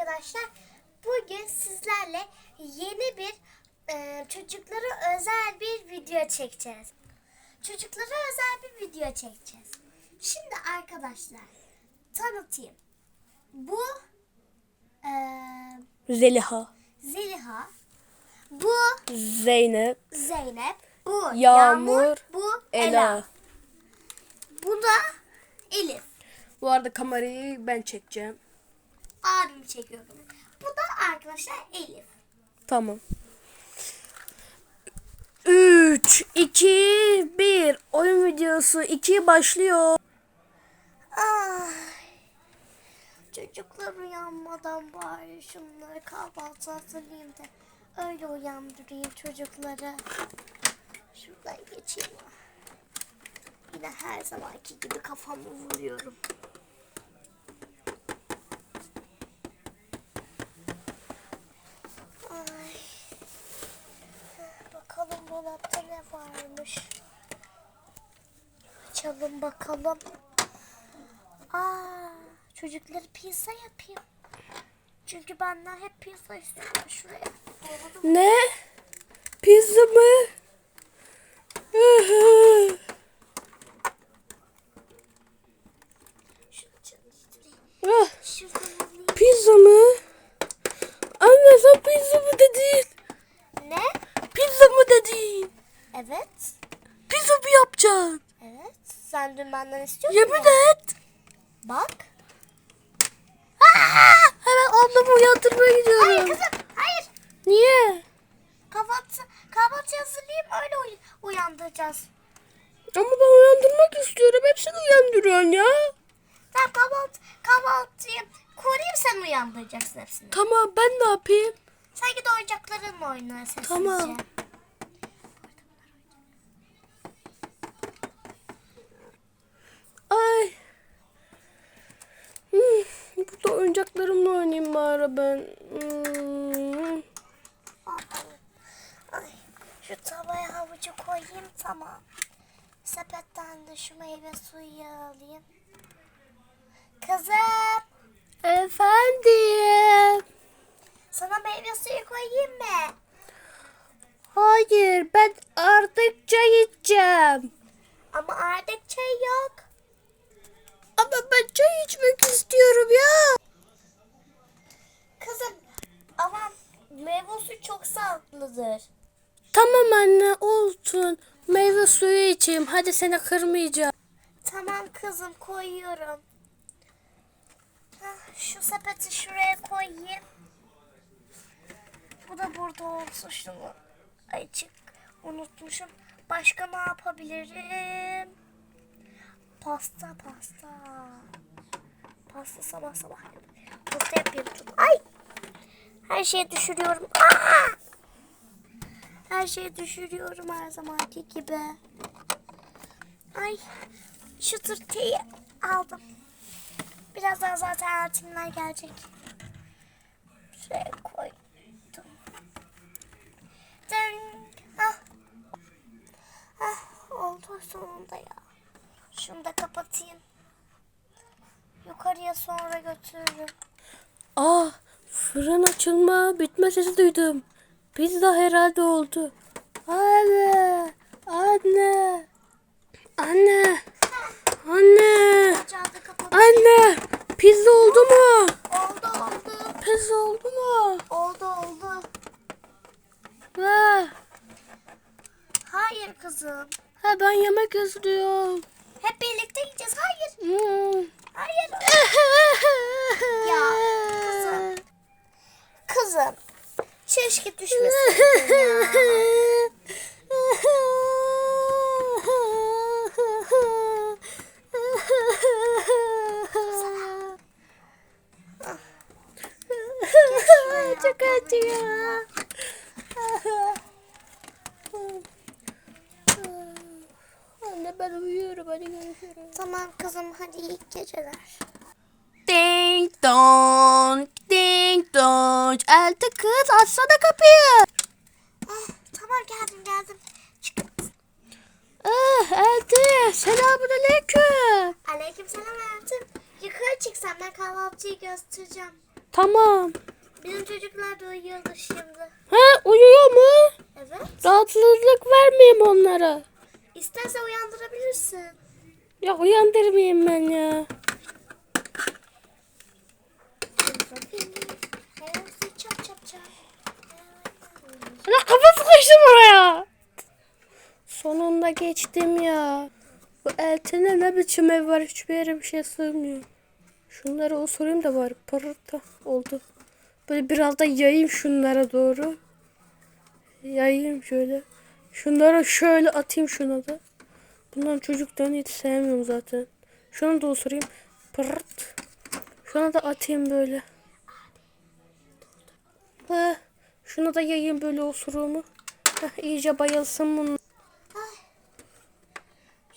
arkadaşlar. Bugün sizlerle yeni bir e, çocuklara özel bir video çekeceğiz. Çocuklara özel bir video çekeceğiz. Şimdi arkadaşlar tanıtayım. Bu e, Zeliha, Zeliha, bu Zeynep, Zeynep, bu Yağmur, bu Ela. Ela. Bu da Elif. Bu arada kamerayı ben çekeceğim. Abim çekiyorum. Bu da arkadaşlar Elif. Tamam. 3, 2, 1. Oyun videosu 2 başlıyor. Ay. Çocuklar uyanmadan bari şunları kahvaltı hazırlayayım da öyle uyandırayım çocukları. Şuradan geçeyim. Yine her zamanki gibi kafamı vuruyorum. Ay. Bakalım dolapta ne varmış. Bakalım. Aa, çocukları pizza yapayım. Çünkü benden hep pizza istiyorlar şuraya. Ne? Pizza mı? Ah, pizza mı? Anne sen pizza mı dedin? Ne? Pizza mı dedin? Evet. Pizza mı yapacaksın? Evet. Sen dün benden istiyordun Yemin ya. et. Bak. Aa, hemen ablamı uyandırmaya gidiyorum. Hayır kızım. Hayır. Niye? Kahvaltı, kahvaltı hazırlayayım öyle uy- uyandıracağız. Ama ben uyandırmak istiyorum. Hepsini uyandırıyorsun ya. Tamam kahvaltı, kahvaltıyı kurayım sen uyandıracaksın hepsini. Tamam ben ne yapayım? Sen git oyuncaklarınla oyna sessizce. Tamam. Ay. Hmm, burada oyuncaklarımla oynayayım bari ben. Hmm. Ay, şu tavaya havucu koyayım tamam. Sepetten de şu meyve suyu alayım. Kızım Efendim. sana meyve suyu koyayım mı? Hayır ben artık çay içeceğim. Ama artık çay yok. Ama ben çay içmek istiyorum ya. Kızım ama meyve suyu çok sağlıklıdır. Tamam anne olsun. Meyve suyu içeyim. Hadi seni kırmayacağım. Tamam kızım koyuyorum. Hah, Şu sepeti şuraya koyayım. Bu da burada olsun şunu. Ayıcık unutmuşum. Başka ne yapabilirim? Pasta pasta. Pasta sabah sabah. Pasta yapayım. Ay! Her şeyi düşürüyorum. Aa! Her şeyi düşürüyorum her zamanki gibi. Ay şu tırtıyı aldım. Birazdan zaten Ertimler gelecek. Şuraya koydum. Dın. Ah. Ah, oldu sonunda ya. Şunu da kapatayım. Yukarıya sonra götürürüm. Aa fırın açılma bitme sesi duydum. Pizza herhalde oldu. Anne. Anne. Anne. Anne. Anne. Pizza oldu mu? Oldu oldu. Pizza oldu mu? Oldu oldu. Ha, Hayır kızım. ha ben yemek istiyorum. Hep birlikte yiyeceğiz. Hayır. Hmm. Hayır. Ya, kızım. Kızım. Keşke düşmeseydin ya. Çok acıyor. Anne ben uyuyorum hadi görüşürüz. Tamam kızım hadi iyi geceler. Ding dong, ding dong. Elti kız açsana kapıyı. Ah, tamam geldim geldim. Ah Elti selamun aleyküm. Aleyküm selam hayatım. Yukarı çıksam ben kahvaltıyı göstereceğim. Tamam. Bizim çocuklar da uyuyordu şimdi. Ha uyuyor mu? Evet. Rahatsızlık vermeyeyim onlara. İstersen uyandırabilirsin. Ya uyandırmayayım ben ya. Ana kafa sıkıştı buraya. Sonunda geçtim ya. Bu eltine ne biçim ev var hiçbir yere bir şey sığmıyor. Şunları osurayım da bari pırırta oldu. Böyle biraz da yayayım şunlara doğru. Yayayım şöyle. Şunları şöyle atayım şuna da. Bundan çocuklarını hiç sevmiyorum zaten. Şunu da osurayım. Pırt. Şuna da atayım böyle. Heh, şunu da yayayım böyle osuruğumu. Heh, iyice bayılsın bunun.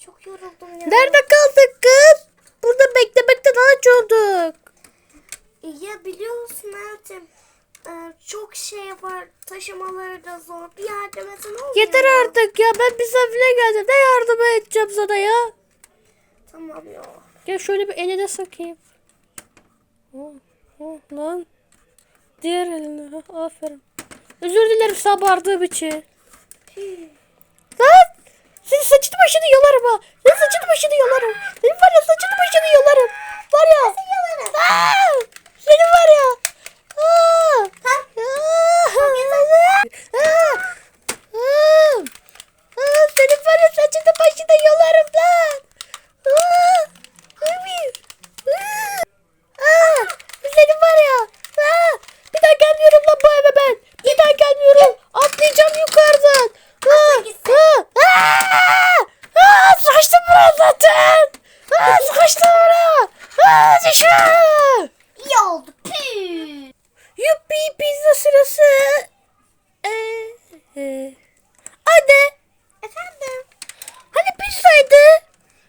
Çok yoruldum ya. Nerede kaldık kız? Burada beklemekten aç olduk. Ya biliyor musun Eltim? Ee, çok şey var. Taşımaları da zor. Bir yardım etsen olur Yeter artık ya ben misafire geldim. Ne yardım edeceğim sana ya? Tamam ya. Gel şöyle bir eline sakayım. Oh, oh, lan. Diğer eline. Aferin. Özür dilerim sabardığım için. Lan! Senin saçını başını yolarım ha. Senin saçını başını yolarım. Senin var ya saçını başını yolarım. Var ya. Aa! Senin var ya. Aa! Aa! Aa! Aa! Senin var ya saçını başını yolarım lan. Aa! Aa! Senin var ya. Aa! Bir daha gelmiyorum lan bu eve ben. Bir daha gelmiyorum. Atlayacağım yukarıdan. Aa! Aa! Aa! Aa! Sıkıştım buraya zaten. Aa! Sıkıştım buraya. Aa! Düşün. İyi oldu. Püh. Yuppi pizza sırası. Ee, e. Anne. Efendim. Hani pizzaydı?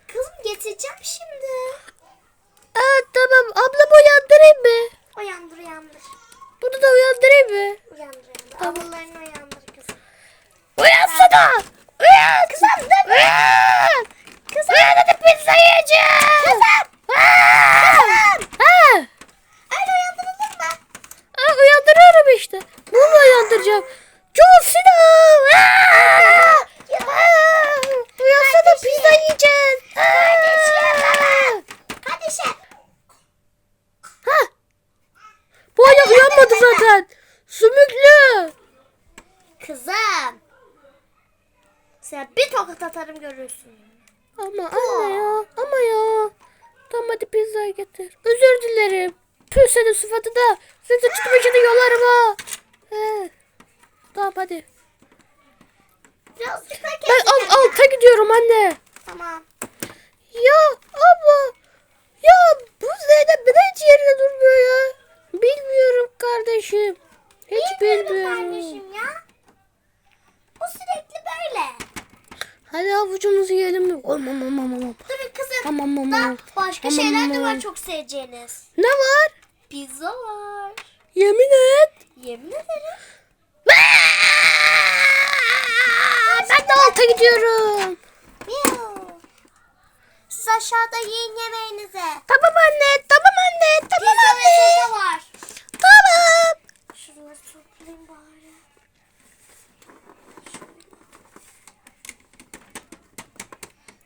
Kızım getireceğim şimdi. Aa, tamam ablamı uyandırayım mı? Uyandır uyandır. Bunu da uyandırayım mı? Uyandır uyandır. Ablalarını uyandır kızım. Uyansana. Uyan. Kızım dur. Uyan. Kızım. Uyan hadi pizza yiyeceğim. Kızım. Kızım. Ha. Öyle uyandırılır mı? Ha, uyandırıyorum işte. Bunu uyandıracağım. John Cena. Aa! Aa! Uyansana pizza yiyeceğiz. Aa! Hadi şef. Ha. Bu hala uyanmadı zaten. Sümüklü. Kızım. Sen bir tokat atarım görürsün. Ama anne ya. Ama ya. Tamam hadi pizzayı getir. Özür dilerim. Tüh senin sıfatına. Senin saçını başını yolarım ha. He. Tamam hadi. Birazcık da Ben al, alta gidiyorum anne. Tamam. Ya abla. Ya bu Zeynep neden hiç yerine durmuyor ya? Bilmiyorum kardeşim. Hiç bilmiyorum. Kardeşim ya. O sürekli böyle. Hadi avucumuzu yiyelim mi? Aman aman aman. Durun kızım. Aman aman aman. başka Aman, şeyler de aman. var çok seveceğiniz. Ne var? Pizza var. Yemin et. Yemin ederim. Ben de alta gidiyorum. Siz aşağıda yiyin anne, tamam anne, tamam Pizza ve anne. soda var. Tamam. Şunları toplayayım bari.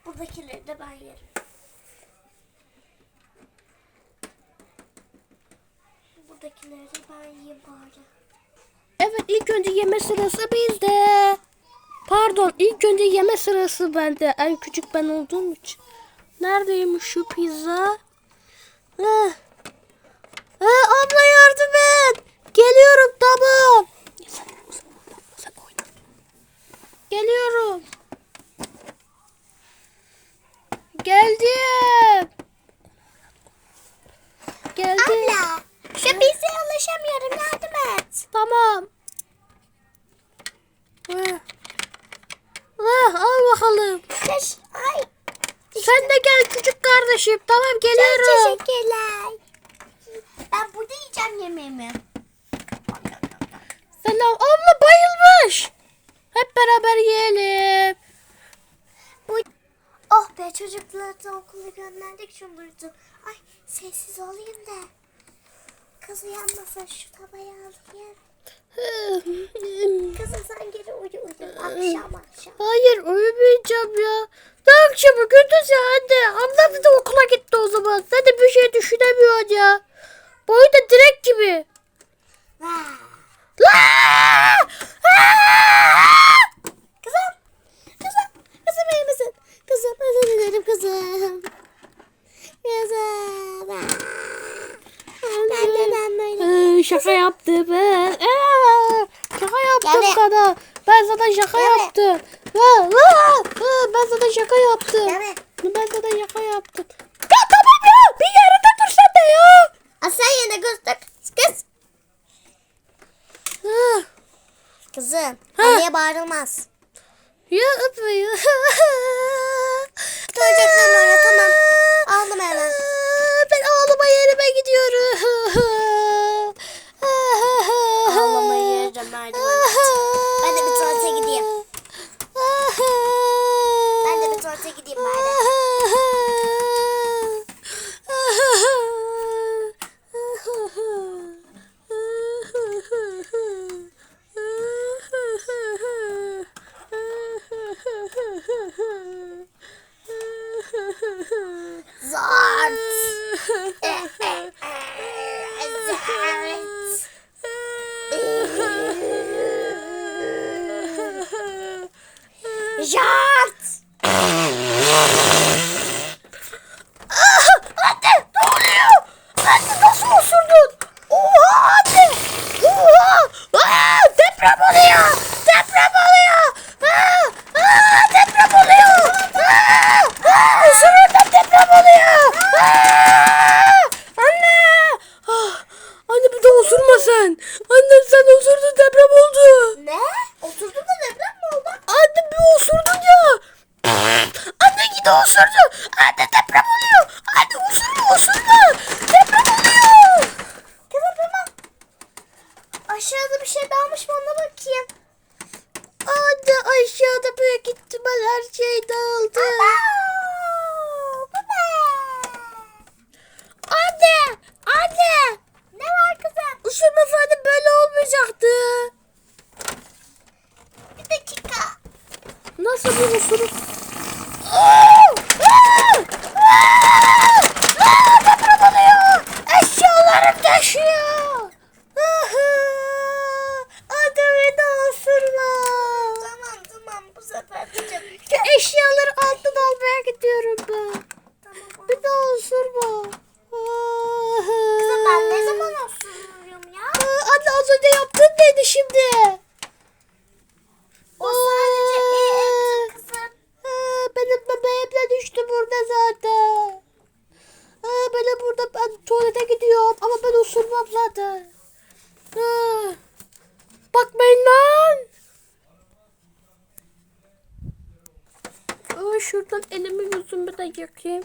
Buradakileri de ben yerim. Buradakileri ben yiyeyim bari. Evet ilk önce yeme sırası bizde. Pardon ilk önce yeme sırası bende. En küçük ben olduğum için. Neredeymiş şu pizza? Heh. Heh, abla yardım et. Geliyorum tamam. Geliyorum. Geldim. Abla, şu pizzaya ulaşamıyorum yardım et. Tamam. Heh. Heh, al bakalım. Teş Ay, Sen de gel kardeşim. Tamam çok geliyorum. teşekkürler. Ben burada yiyeceğim yemeğimi. Selam. Abla bayılmış. Hep beraber yiyelim. Bu... Oh be çocukları da okula gönderdik duydum. Ay sessiz olayım da. Kız gözü yanmasın şu tavayı alayım. Kızım sen geri uyu uyu akşam akşam. Hayır uyumayacağım ya. Ne akşamı gündüz ya anne. Ablam da okula gitti o zaman. Sen de bir şey düşünemiyorsun ya. Boyu da direk gibi. Vah. Aa! Kızım. Kızım. Kızım iyi misin? Kızım özür dilerim kızım. Kızım. Vah. Ben de ben böyle. Ee, şaka yaptım. Ee, ee, şaka yaptım Gel sana. Ben sana şaka yaptım. Ben sana şaka yaptım. Ben sana şaka yaptım. Ya tamam ya. Bir yerinde dur sen de ya. Yine göz tak. Kız. Ah, Kızım. Ha. Anneye bağırılmaz. Ya öpüyor. Göreceksin öyle tamam. Aldım hemen. Ben ağlama yerime gidiyorum. Ağlama yerine merdiven. Ben de bir tuvalete gideyim. Ben de bir tuvalete gideyim bari. Zart. Zart. Zart. Anne ne oluyor? Anne nasıl osurdun? Oha anne. Oha. Aa, deprem oluyor. Deprem oluyor. Aa, aa, deprem oluyor. Aa, aa, osururdan deprem oluyor. Aa, anne. Ah, anne bir de osurma sen. Anne sen osurdun deprem oldu. Ne? Oturdun da deprem mi oldu? Anne bir osurdun ya. Anne osurdu. Anne deprem oluyor. Anne osurma osurma. Deprem oluyor. Kızım tamam. Aşağıda bir şey dalmış mı ona bakayım. Anne aşağıda büyük ihtimal her şey dağıldı. Bu ne? Anne. Anne. Ne var kızım? Osurmasaydı böyle olmayacaktı. Bir dakika. Nasıl bir osuruk? Aa! Aa! Aa! Aa, Deprem oluyor. Eşyalarım taşıyor. Aha! Anne beni osurma. Tamam tamam bu sefer diyeceğim. Şu eşyaları alttan almaya gidiyorum ben. Tamam. Bir daha osurma. Kızım ben ne zaman osuruyorum ya? Aa, Anne az önce yaptın neydi şimdi? O sadece iyi ettim kızım. Aa, benim bebeğim de düştü burada zaten. Aa, benim burada ben tuvalete gidiyorum ama ben osurmam zaten. Aa, bakmayın lan. Aa, şuradan elimi yüzümü de yakayım.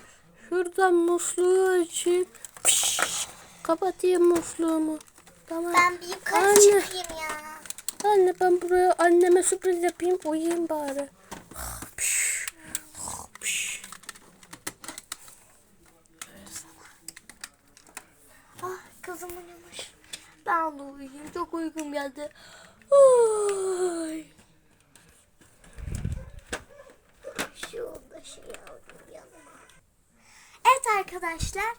Şuradan musluğu açayım. Fış, kapatayım musluğumu. Tamam. Ben bir yukarı Anne. çıkayım ya. Anne ben buraya anneme sürpriz yapayım uyuyayım bari. Ah kızım uyumuş. Ben de uyuyayım. Çok uykum geldi. Ay. Şurada şey aldım yanıma. Evet arkadaşlar.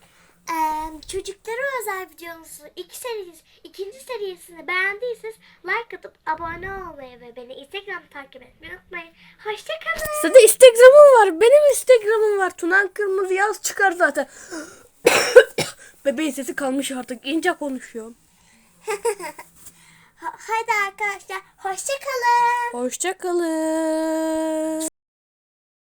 eee, çocuklara özel videomuzu iki serisi, ikinci serisini beğendiyseniz like atıp abone olmayı ve beni Instagram takip etmeyi unutmayın. Hoşçakalın. Sizde Instagram'ım var. Benim Instagram'ım var. Tunan Kırmızı yaz çıkar zaten. Bebeğin sesi kalmış artık. İnce konuşuyorum. Ha- Haydi arkadaşlar hoşçakalın. Hoşçakalın.